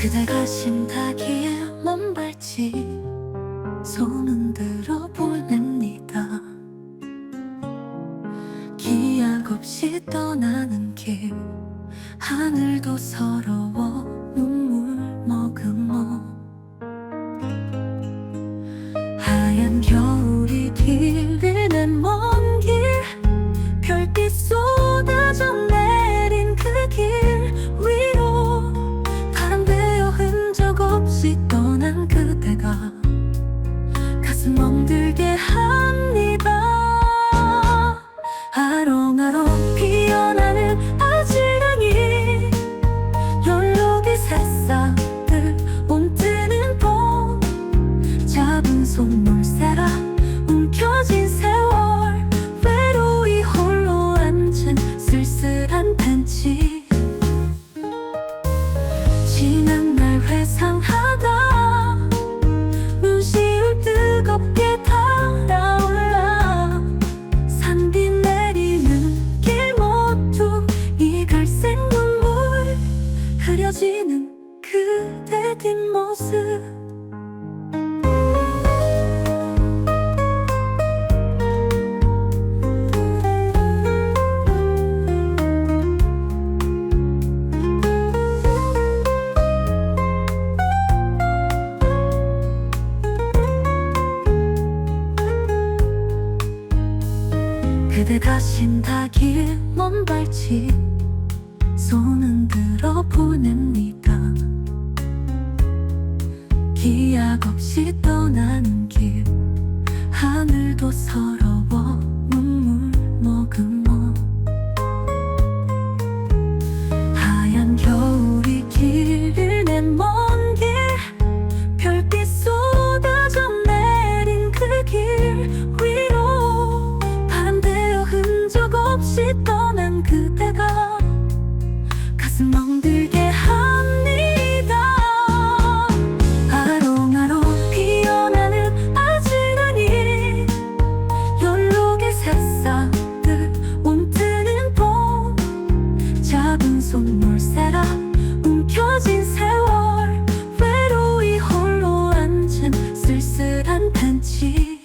그대가 심다기에 몸발치 손은 들어 보냅니다. 기약 없이 떠나는 길 하늘도 서러워 눈물 머금어. 하얀 겨울 잡은 손물 세라 움켜진 세월. 외로이 홀로 앉은 쓸쓸한 벤치. 지난 날 회상하다 눈시울 뜨겁게 달아올라. 산비 내리는 길 모두 이 갈색 눈물 흐려지는 그대 뒷모습 그대 가 신다 길 먼 발치 손은 들어 보냅니다. 기약 없이 떠나는 길 하늘도 서러 없이 떠난 그대가 가슴 멍들게 합니다. 아롱아롱 피어나는 아지랑이 연록의 새싹들 움트는 봄. 작은 손물 세라 움켜진 세월. 외로이 홀로 앉은 쓸쓸한 벤치